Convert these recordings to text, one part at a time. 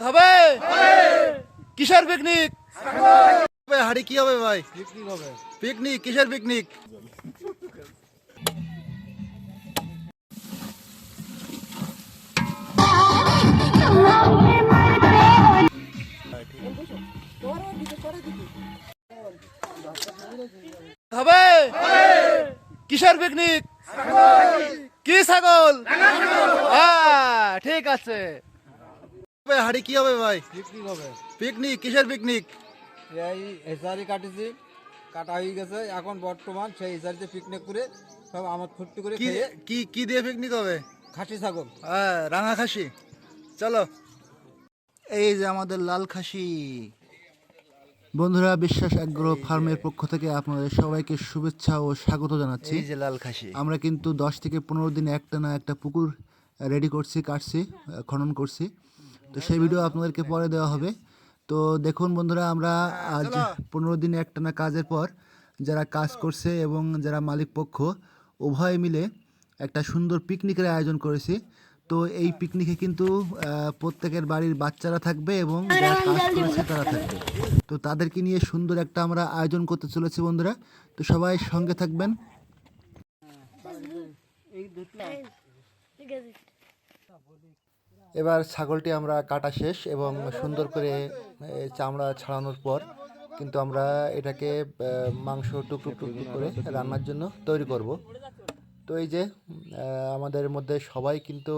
হবে? কিসের পিকনিক হাড়ি কি হবে ভাই? পিকনিক হবে পিকনিক কিসের পিকনিক হবে? কিসের পিকনিক কি ছাগল? হ্যাঁ ঠিক আছে। হবে হাড়ি কি হবে ভাই? পিকনিক হবে। পিকনিক কিসের পিকনিক এই হেসারি কাটেছি কাটা হয়ে গেছে। এখন বর্তমান সেই হেসারিতে পিকনিক করে সব আমার ফুর্তি করে কি কি দিয়ে পিকনিক হবে? খাসি ছাগল। হ্যাঁ রাঙা খাসি। চলো। এই যে আমাদের লাল খাসি। বন্ধুরা বিশ্বাস আগ্রহ ফার্মের পক্ষ থেকে আপনাদের সবাইকে শুভেচ্ছা ও স্বাগত জানাচ্ছি। এই যে লাল খাসি। আমরা কিন্তু দশ থেকে পনেরো দিনে একটা না একটা পুকুর রেডি করছি কাটছি খনন করছি। তো সেই ভিডিও আপনাদেরকে পরে দেওয়া হবে তো দেখুন বন্ধুরা আমরা আজ পনেরো দিনে একটা না কাজের পর যারা কাজ করছে এবং যারা মালিক পক্ষ উভয় মিলে একটা সুন্দর পিকনিকের আয়োজন করেছি তো এই পিকনিকে কিন্তু প্রত্যেকের বাড়ির বাচ্চারা থাকবে এবং যারা কাজ করেছে তারা থাকবে তো তাদেরকে নিয়ে সুন্দর একটা আমরা আয়োজন করতে চলেছি বন্ধুরা তো সবাই সঙ্গে থাকবেন এবার ছাগলটি আমরা কাটা শেষ এবং সুন্দর করে চামড়া ছাড়ানোর পর কিন্তু আমরা এটাকে মাংস টুকরো টুকরো করে রান্নার জন্য তৈরি করব। তো এই যে আমাদের মধ্যে সবাই কিন্তু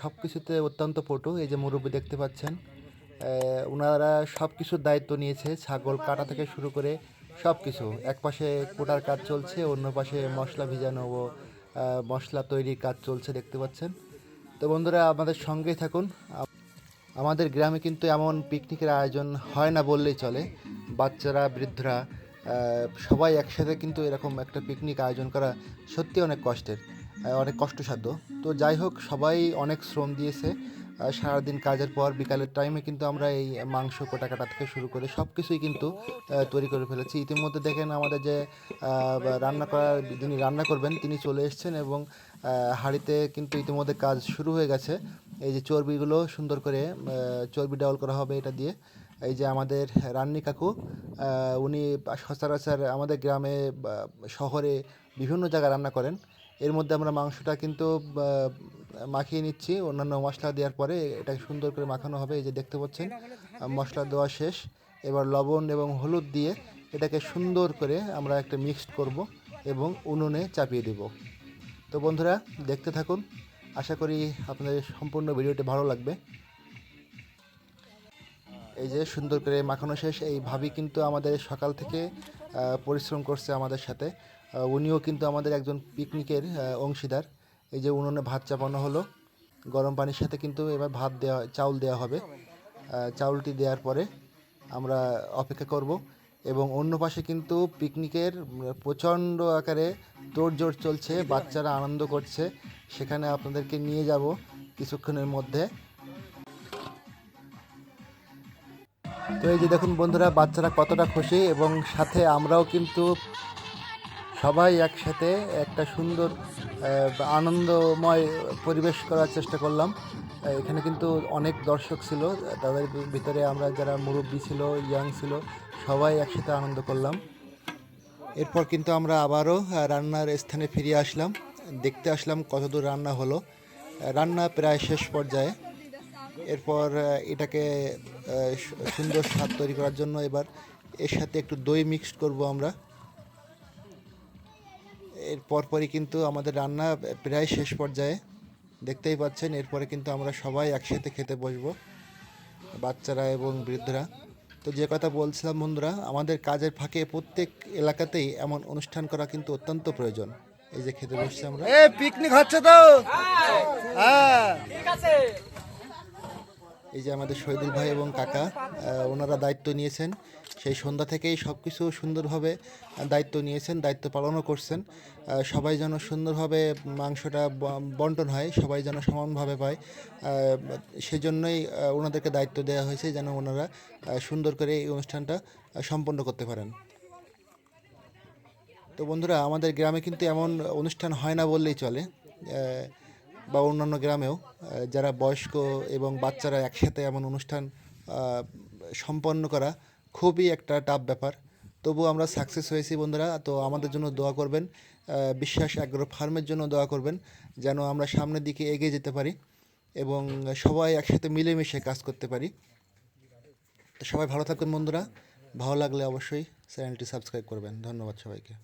সব কিছুতে অত্যন্ত পটু। এই যে মুরব্বী দেখতে পাচ্ছেন ওনারা সব কিছুর দায়িত্ব নিয়েছে, ছাগল কাটা থেকে শুরু করে সব কিছু এক পাশে কোটার কাজ চলছে, অন্য পাশে মশলা ভিজানো ও মশলা তৈরির কাজ চলছে দেখতে পাচ্ছেন। তো বন্ধুরা, আমাদের সঙ্গেই থাকুন। আমাদের গ্রামে কিন্তু এমন পিকনিকের আয়োজন হয় না বললেই চলে। বাচ্চারা, বৃদ্ধরা সবাই একসাথে কিন্তু এরকম একটা পিকনিক আয়োজন করা সত্যি অনেক কষ্টের অনেক কষ্টসাধ্য। তো যাই হোক, সবাই অনেক শ্রম দিয়েছে। সারাদিন কাজের পর বিকালের টাইমে কিন্তু আমরা এই মাংস কোটা কাটা থেকে শুরু করে সব কিছুই কিন্তু তৈরি করে ফেলেছি। ইতিমধ্যে দেখেন আমাদের যে রান্না করার, যিনি রান্না করবেন, তিনি চলে এসেছেন এবং হাঁড়িতে কিন্তু ইতিমধ্যে কাজ শুরু হয়ে গেছে। এই যে চর্বিগুলো সুন্দর করে চর্বি ডাউল করা হবে এটা দিয়ে। এই যে আমাদের রান্নি কাকু উনি সচরাচর আমাদের গ্রামে শহরে বিভিন্ন জায়গায় রান্না করেন। এর মধ্যে আমরা মাংসটা কিন্তু মাখিয়ে নিচ্ছি। অন্যান্য মশলা দেওয়ার পরে এটাকে সুন্দর করে মাখানো হবে। এই যে দেখতে পাচ্ছেন মশলা দেওয়া শেষ। এবার লবণ এবং হলুদ দিয়ে এটাকে সুন্দর করে আমরা একটা মিক্সড করব এবং উনুনে চাপিয়ে দেব। তো বন্ধুরা, দেখতে থাকুন। আশা করি আপনাদের সম্পূর্ণ ভিডিওটি ভালো লাগবে। এই যে সুন্দর করে মাখানো শেষ। এই ভাবি কিন্তু আমাদের সকাল থেকে পরিশ্রম করছে আমাদের সাথে। উনিও কিন্তু আমাদের একজন পিকনিকের অংশীদার। এই যে উনুনে ভাত চাপানো হলো। গরম পানির সাথে কিন্তু এবার ভাত দেওয়া, চাউল দেওয়া হবে। চাউলটি দেওয়ার পরে আমরা অপেক্ষা করব এবং অন্য পাশে কিন্তু পিকনিকের প্রচণ্ড আকারে তোড়জোড় চলছে, বাচ্চারা আনন্দ করছে। সেখানে আপনাদেরকে নিয়ে যাব কিছুক্ষণের মধ্যে। তো এই যে দেখুন বন্ধুরা, বাচ্চারা কতটা খুশি এবং সাথে আমরাও কিন্তু সবাই একসাথে একটা সুন্দর আনন্দময় পরিবেশ করার চেষ্টা করলাম। এখানে কিন্তু অনেক দর্শক ছিল। তাদের ভিতরে আমরা যারা মুরব্বী ছিল ইয়াং ছিল, সবাই একসাথে আনন্দ করলাম। এরপর কিন্তু আমরা আবারও রান্নার স্থানে ফিরে আসলাম। দেখতে আসলাম কতদূর রান্না হলো। রান্না প্রায় শেষ পর্যায়ে। এরপর এটাকে সুন্দর স্বাদ তৈরি করার জন্য এবার এর সাথে একটু দই মিক্সড করব আমরা। এর পরপরই কিন্তু আমাদের রান্না প্রায় শেষ পর্যায়ে। দেখতেই পাচ্ছেন এরপরে কিন্তু আমরা সবাই একসাথে খেতে বসবো বাচ্চারা এবং বৃদ্ধরা। তো যে কথা বলছিলাম বন্ধুরা আমাদের কাজের ফাঁকে প্রত্যেক এলাকাতেই এমন অনুষ্ঠান করা কিন্তু অত্যন্ত প্রয়োজন। এই যে খেতে বসছি আমরা। পিকনিক হচ্ছে তো? হ্যাঁ। এই যে আমাদের শহীদুল ভাই এবং কাকা ওনারা দায়িত্ব নিয়েছেন। সেই সন্ধ্যা থেকেই সব কিছু সুন্দরভাবে দায়িত্ব নিয়েছেন, দায়িত্ব পালনও করছেন। সবাই যেন সুন্দরভাবে মাংসটা বন্টন হয়, সবাই যেন সমানভাবে পায়। সেজন্যই ওনাদেরকে দায়িত্ব দেওয়া হয়েছে যেন ওনারা সুন্দর করে এই অনুষ্ঠানটা সম্পন্ন করতে পারেন। তো বন্ধুরা, আমাদের গ্রামে কিন্তু এমন অনুষ্ঠান হয় না বললেই চলে। বা অন্যান্য গ্রামেও যারা বয়স্ক এবং বাচ্চারা একসাথে এমন অনুষ্ঠান সম্পন্ন করা খুবই একটা টাফ ব্যাপার। তবু আমরা সাকসেস হয়েছি বন্ধুরা, তো আমাদের জন্য দোয়া করবেন বিশ্বাস অ্যাগ্রো ফার্মের জন্য দোয়া করবেন, যেন আমরা সামনের দিকে এগিয়ে যেতে পারি এবং সবাই একসাথে মিলেমিশে কাজ করতে পারি। তো সবাই ভালো থাকুন বন্ধুরা, ভালো লাগলে অবশ্যই চ্যানেলটি সাবস্ক্রাইব করবেন। ধন্যবাদ সবাইকে।